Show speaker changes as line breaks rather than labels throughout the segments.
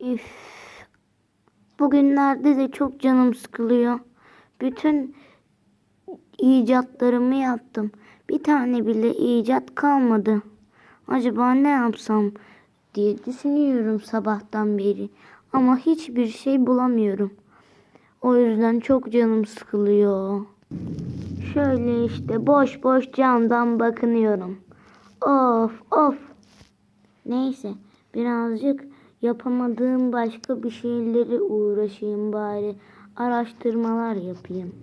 Üf. Bugünlerde de çok canım sıkılıyor. Bütün icatlarımı yaptım. Bir tane bile icat kalmadı. Acaba ne yapsam diye düşünüyorum sabahtan beri. Ama hiçbir şey bulamıyorum. O yüzden çok canım sıkılıyor. Şöyle işte boş boş camdan bakınıyorum. Of of. Neyse birazcık yapamadığım başka bir şeyleri uğraşayım bari. Araştırmalar yapayım.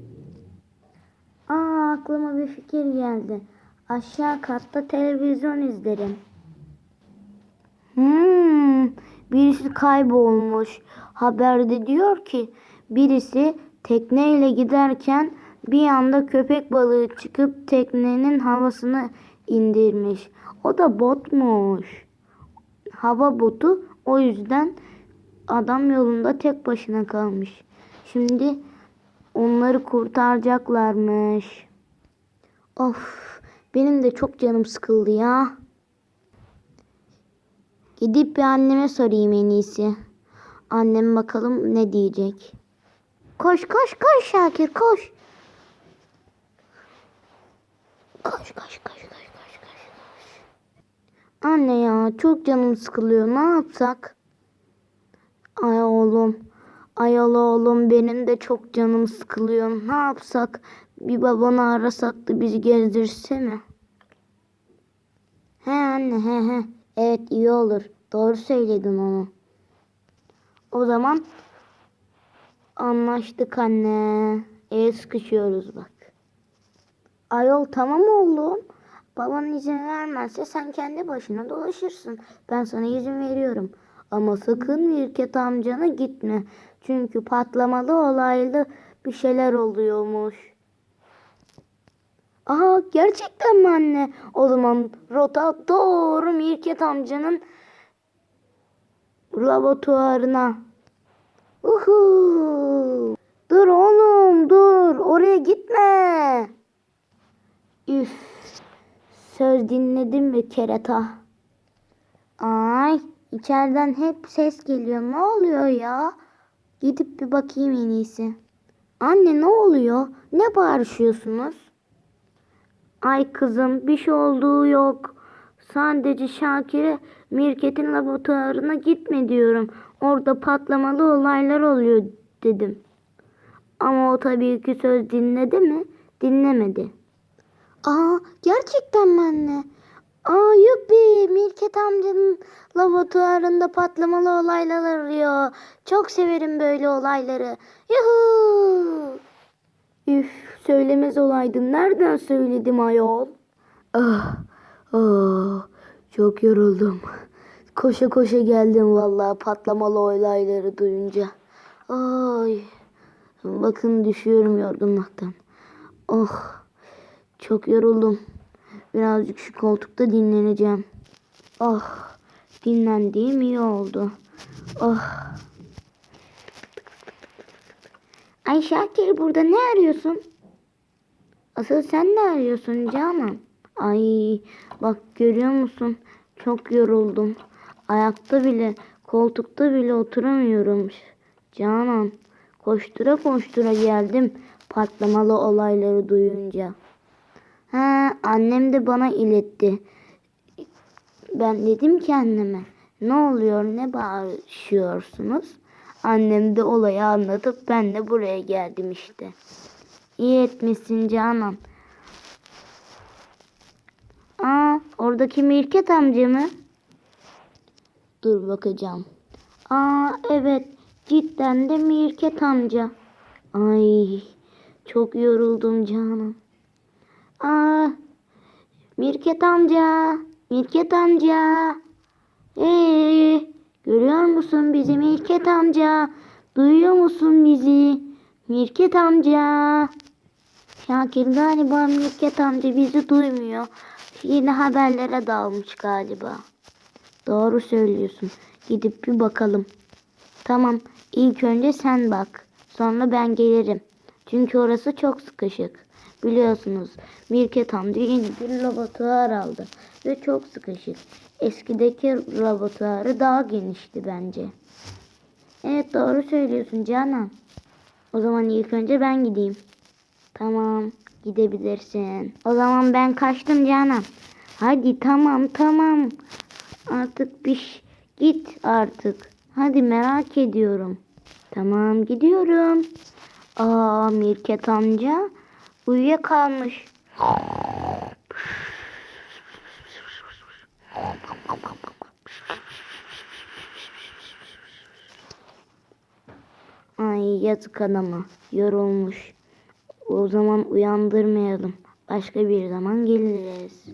Aa aklıma bir fikir geldi. Aşağı katta televizyon izlerim. Hmm, birisi kaybolmuş. Haberde diyor ki birisi tekneyle giderken bir anda köpek balığı çıkıp teknenin havasını indirmiş. O da botmuş. Hava botu o yüzden adam yolunda tek başına kalmış. Şimdi onları kurtaracaklarmış. Of benim de çok canım sıkıldı ya. Gidip bir anneme sorayım en iyisi. Annem bakalım ne diyecek. Koş koş koş Şakir koş. Koş koş koş koş. Anne ya çok canım sıkılıyor. Ne yapsak? Ay oğlum. Ay oğlum benim de çok canım sıkılıyor. Ne yapsak? Bir babanı arasak da bizi gezdirse mi? He anne he he. Evet iyi olur. Doğru söyledin onu. O zaman anlaştık anne. El sıkışıyoruz bak. Ayol tamam oğlum. Baban izin vermezse sen kendi başına dolaşırsın. Ben sana izin veriyorum. Ama sakın Mirket amcana gitme. Çünkü patlamalı olaylı bir şeyler oluyormuş. Aha gerçekten mi anne? O zaman rota doğru Mirket amcanın laboratuvarına. Uhu. Dur oğlum dur. Oraya gitme. Üf. Söz dinledim mi kerata? Ay içeriden hep ses geliyor. Ne oluyor ya? Gidip bir bakayım en iyisi. Anne ne oluyor? Ne bağırışıyorsunuz? Ay kızım bir şey olduğu yok. Sadece Şakir'e Mirket'in laboratuvarına gitme diyorum. Orada patlamalı olaylar oluyor dedim. Ama o tabii ki söz dinledi mi? Dinlemedi. Aa gerçekten mi anne? Aa yuppi Mirket amcanın laboratuvarında patlamalı olaylar oluyor. Çok severim böyle olayları. Yuhuu. Üf söylemez olaydım. Nereden söyledim ayol? Ah, ah, çok yoruldum. Koşa koşa geldim vallahi patlamalı olayları duyunca. Ay, bakın düşüyorum yorgunluktan. Oh, çok yoruldum. Birazcık şu koltukta dinleneceğim. Oh, dinlendiğim iyi oldu. Oh. Ay Şakir burada ne arıyorsun? Asıl sen ne arıyorsun Canan? Ay bak görüyor musun? Çok yoruldum. Ayakta bile, koltukta bile oturamıyorum. Canan, koştura koştura geldim patlamalı olayları duyunca. Ha, annem de bana iletti. Ben dedim ki anneme, ne oluyor, ne bağırışıyorsunuz? Annem de olayı anlatıp ben de buraya geldim işte. İyi etmişsin Canan. Aa, oradaki Mirket amca mı? Dur bakacağım. Aa, evet. Cidden de Mirket amca. Ay, çok yoruldum Canan. Aa, Mirket amca. Mirket amca. Ee, görüyor musun bizi Mirket amca? Duyuyor musun bizi? Mirket amca. Şakir galiba Mirket amca bizi duymuyor. Yine haberlere dalmış galiba. Doğru söylüyorsun. Gidip bir bakalım. Tamam. İlk önce sen bak. Sonra ben gelirim. Çünkü orası çok sıkışık. Biliyorsunuz Mirket amca yeni bir laboratuvar aldı. Ve çok sıkışık. Eskideki laboratuvarı daha genişti bence. Evet doğru söylüyorsun Canan. O zaman ilk önce ben gideyim. Tamam gidebilirsin. O zaman ben kaçtım Canan. Hadi tamam tamam. Artık bir git artık. Hadi merak ediyorum. Tamam gidiyorum. Aa Mirket amca uyuyakalmış. Ay yazık adama. Yorulmuş. O zaman uyandırmayalım. Başka bir zaman geliriz.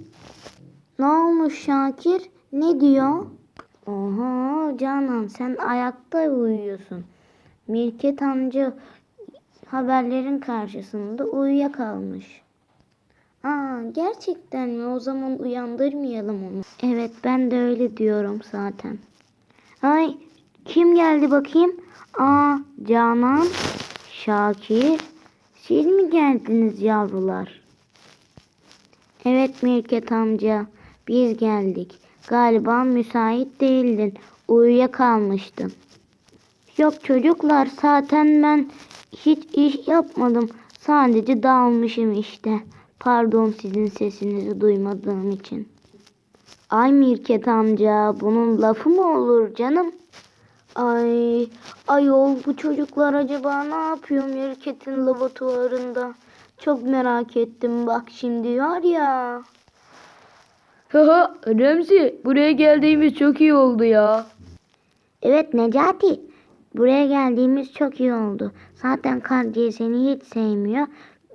Ne olmuş Şakir? Ne diyor? Oha Canan sen ayakta uyuyorsun. Mirket amca haberlerin karşısında uyuyakalmış. Aa gerçekten mi? O zaman uyandırmayalım onu. Evet ben de öyle diyorum zaten. Ay kim geldi bakayım? Aa Canan, Şakir. Siz mi geldiniz yavrular? Evet Mirket amca biz geldik. Galiba müsait değildin. Uyuyakalmıştın. Yok çocuklar zaten ben hiç iş yapmadım. Sadece dalmışım işte. Pardon sizin sesinizi duymadığım için. Ay Mirket amca bunun lafı mı olur canım? Ay ayol bu çocuklar acaba ne yapıyor Mirket'in laboratuvarında? Çok merak ettim bak şimdi var ya.
Haha Remzi buraya geldiğimiz çok iyi oldu ya.
Evet Necati. Buraya geldiğimiz çok iyi oldu. Zaten Kadriye seni hiç sevmiyor.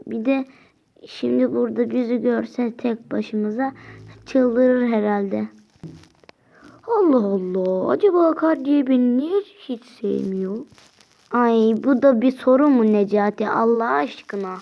Bir de şimdi burada bizi görse tek başımıza çıldırır herhalde.
Allah Allah acaba Kadriye beni niye hiç sevmiyor?
Ay bu da bir soru mu Necati Allah aşkına?